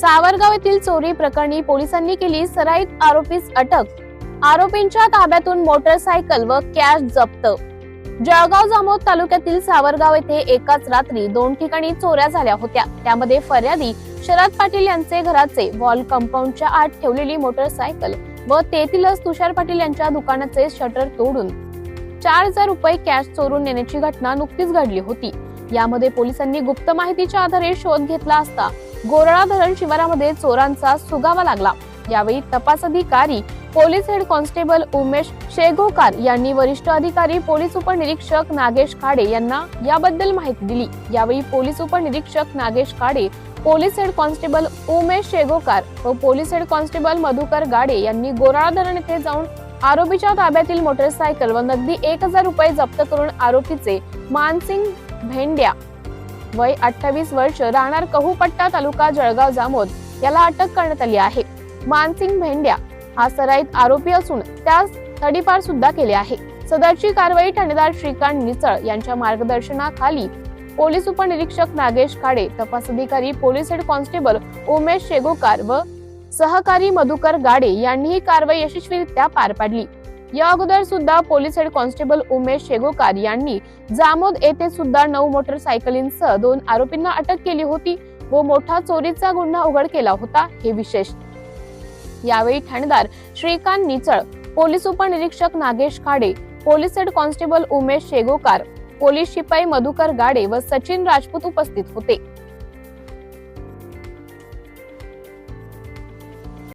सावरगाव येथील चोरी प्रकरणी पोलिसांनी केली सराईत आरोपीस अटक. आरोपींच्या ताब्यातून मोटरसायकल व कॅश जप्त. जळगाव जामोद तालुक्यातील सावरगाव येथे एकाच रात्री दोन ठिकाणी चोऱ्या झाल्या होत्या. त्यामध्ये फर्यादी शरद पाटील यांचे घराचे वॉल कंपाऊंडच्या आत ठेवलेली मोटरसायकल व तेथीलच तुषार पाटील यांच्या दुकानाचे शटर तोडून चार हजार रुपये कॅश चोरून नेण्याची घटना नुकतीच घडली होती. यामध्ये पोलिसांनी गुप्त माहितीच्या आधारे शोध घेतला असता गोरळा धरण शिवारामध्ये चोरांचा सुगावा लागला. यावेळी तपास अधिकारी police head constable Umesh Shegokar यांनी वरिष्ठ अधिकारी पोलीस उपनिरीक्षक नागेश खाडे यांना याबद्दल माहिती दिली. यावेळी पोलीस उपनिरीक्षक Nagesh Khade police head constable Umesh Shegokar व police head constable Madhukar Gade यांनी गोराळा धरण येथे जाऊन आरोपीच्या ताब्यातील मोटरसायकल व नगदी एक हजार रुपये जप्त करून आरोपीचे मानसिंग भेंड्या वय अठ्ठावीस वर्ष राहणार कहूपट्टा तालुका जळगाव जामोद याला अटक करण्यात आली आहे. मानसिंग भेंड्या हा सराईत आरोपी असून त्यास तडीपार सुद्धा केले आहे. सदरची कारवाई ठाणेदार श्रीकांत निचळ यांच्या मार्गदर्शनाखाली पोलीस उपनिरीक्षक नागेश खाडे तपास अधिकारी police head constable Umesh Shegokar व सहकारी मधुकर गाडे यांनी ही कारवाई यशस्वीरित्या पार पाडली. या अगोदर सुद्धा police head constable Umesh Shegokar यांनी जामोद येथे सुद्धा नऊ मोटरसायकलींसह दोन आरोपींना अटक केली होती व मोठा चोरीचा गुन्हा उघड केला होता हे विशेष. यावेळी ठाणेदार श्रीकांत निचळ पोलीस उपनिरीक्षक Nagesh Khade police head constable Umesh Shegokar police शिपाई मधुकर गाडे व सचिन राजपूत उपस्थित होते.